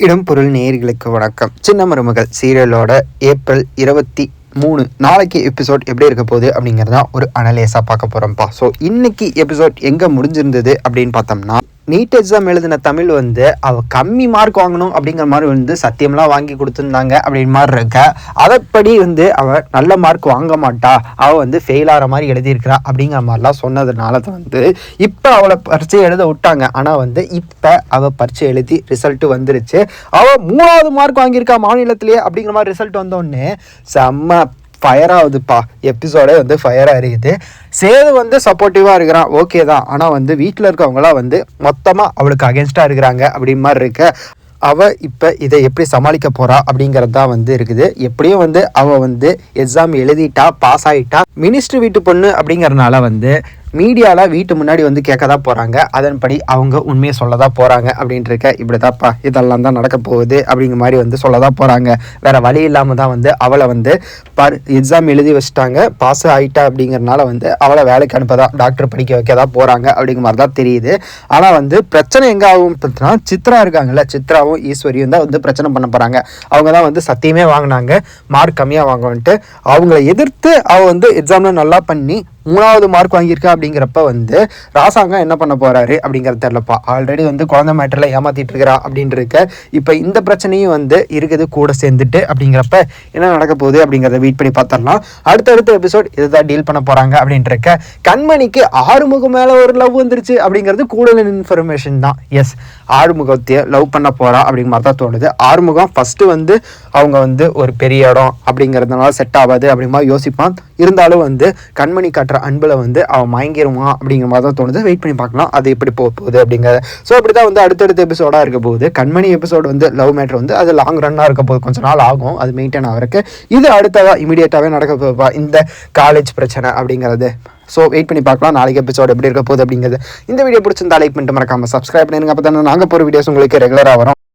இடம் பொருள் நேயர்களுக்கு வணக்கம். சின்ன மருமகள் சீரியலோட ஏப்ரல் இருபத்தி மூணு நாளைக்கு எபிசோட் எப்படி இருக்க போகுது அப்படிங்கிறதா ஒரு அனலேஸாக பார்க்க போகிறோம்ப்பா ஸோ இன்னைக்கு எபிசோட் எங்கே முடிஞ்சிருந்தது அப்படின்னு பார்த்தோம்னா நீட் எக்ஸாம் எழுதின தமிழ் வந்து அவ கம்மி மார்க் வாங்கணும் அப்படிங்கிற மாதிரி வந்து சத்தியம்லாம் வாங்கி கொடுத்துருந்தாங்க அப்படின்னு மாதிரி இருக்க. அதைப்படி வந்து அவ நல்ல மார்க் வாங்க மாட்டா. அவ வந்து ஃபெயில் ஆகிற மாதிரி எழுதியிருக்கிறா அப்படிங்கிற மாதிரிலாம் சொன்னதுனால தான் வந்து இப்போ அவளை பரீட்சை எழுத விட்டாங்க. ஆனால் வந்து இப்போ அவள் பரீட்சை எழுதி ரிசல்ட்டு வந்துருச்சு. அவள் மூணாவது மார்க் வாங்கியிருக்கா மாநிலத்திலேயே அப்படிங்கிற மாதிரி ரிசல்ட் வந்தோடனே செம்ம ஃபயர் ஆகுதுப்பா. எபிசோடே வந்து ஃபயர் ஆகிருக்குது சேது வந்து சப்போர்ட்டிவாக இருக்கிறான். ஓகே தான். ஆனால் வந்து வீட்டில் இருக்கவங்களாம் வந்து மொத்தமாக அவளுக்கு அகேன்ஸ்டாக இருக்கிறாங்க அப்படின்னு மாதிரி இருக்க. அவள் இப்போ இதை எப்படி சமாளிக்க போகிறா அப்படிங்கிறது தான் வந்து இருக்குது. எப்படியும் வந்து அவள் வந்து எக்ஸாம் எழுதிட்டா பாஸ் ஆகிட்டா மினிஸ்டர் வீட்டு பொண்ணு அப்படிங்கறதுனால வந்து மீடியாவில் வீட்டு முன்னாடி வந்து கேட்க தான் போகிறாங்க அதன்படி அவங்க உண்மையை சொல்ல தான் போகிறாங்க அப்படின்ட்டு இருக்க இப்படி தான்ப்பா இதெல்லாம் தான் நடக்க போகுது அப்படிங்கிற மாதிரி வந்து சொல்ல தான் போகிறாங்க வேறு வழி இல்லாமல் தான் வந்து அவளை வந்து பர் எக்ஸாம் எழுதி வச்சுட்டாங்க. பாஸ் ஆகிட்டா அப்படிங்கிறனால வந்து அவளை வேலைக்கு அனுப்ப தான் டாக்டர் படிக்க வைக்க தான் போகிறாங்க அப்படிங்கிற மாதிரி தான் தெரியுது. ஆனால் வந்து பிரச்சனை எங்கே ஆகும் பார்த்தீங்கன்னா சித்ரா இருக்காங்கல்ல சித்ராவும் ஈஸ்வரியும் தான் வந்து பிரச்சனை பண்ண போகிறாங்க அவங்க தான் வந்து சத்தியமே வாங்கினாங்க மார்க் கம்மியாக வாங்கன்ட்டு அவங்கள எதிர்த்து அவள் வந்து எக்ஸாமில் நல்லா பண்ணி மூணாவது மார்க் வாங்கியிருக்கா அப்படிங்கிறப்ப வந்து ராசாங்கம் என்ன பண்ண போறாரு அப்படிங்கிறது தெரிலப்பா ஆல்ரெடி வந்து குழந்தை மேட்டரில் ஏமாத்திட்டு இருக்கிறா அப்படின்னு இருக்க இப்போ இந்த பிரச்சனையும் வந்து இருக்குது கூட சேர்ந்துட்டு அப்படிங்கிறப்ப என்ன நடக்க போகுது அப்படிங்கிறத வெயிட் பண்ணி பார்த்துடலாம். அடுத்தடுத்த எபிசோட் இதுதான் டீல் பண்ண போறாங்க அப்படின்ட்டு இருக்க கண்மணிக்கு ஆறுமுகம் மேல ஒரு லவ் வந்துருச்சு அப்படிங்கிறது கூடுதல் இன்ஃபர்மேஷன் தான். எஸ் ஆறுமுகத்தையே லவ் பண்ண போறா அப்படிங்கிற மாதிரி தான் தோணுது. ஆறுமுகம் ஃபர்ஸ்ட் வந்து அவங்க வந்து ஒரு பெரிய இடம் அப்படிங்கிறதுனால செட் ஆகாது அப்படிமா யோசிப்பான். இருந்தாலும் வந்து கண்மணி காட்டுற அன்பில் வந்து அவன் மயங்கிருவான் அப்படிங்கிற மாதிரி தான் தோணுது. வெயிட் பண்ணி பார்க்கலாம். அது எப்படி போக போகுது அப்படிங்கிறத. ஸோ அப்படி தான் வந்து அடுத்தடுத்த எபிசோடாக இருக்க போகுது. கண்மணி எபிசோடு வந்து லவ் மேட்ரு வந்து அது லாங் ரன்னாக இருக்க போகுது. கொஞ்ச நாள் ஆகும். அது மெயின்டைன் ஆகிறதுக்கு இது அடுத்ததாக இமீடியட்டாகவே நடக்க போகுதுப்பா இந்த காலேஜ் பிரச்சனை அப்படிங்கிறது. ஸோ வெயிட் பண்ணி பார்க்கலாம். நாளைக்கு எபிசோடு எப்படி இருக்க போகுது அப்படிங்கிறது. இந்த வீடியோ பிடிச்சிருந்தா லைக் பண்ணிட்டு மறக்காமல் சப்ஸ்கிரைப் பண்ணிருங்க அப்போ தானே நாங்கள் போகிற வீடியோஸ் உங்களுக்கு ரெகுலராக வரும்.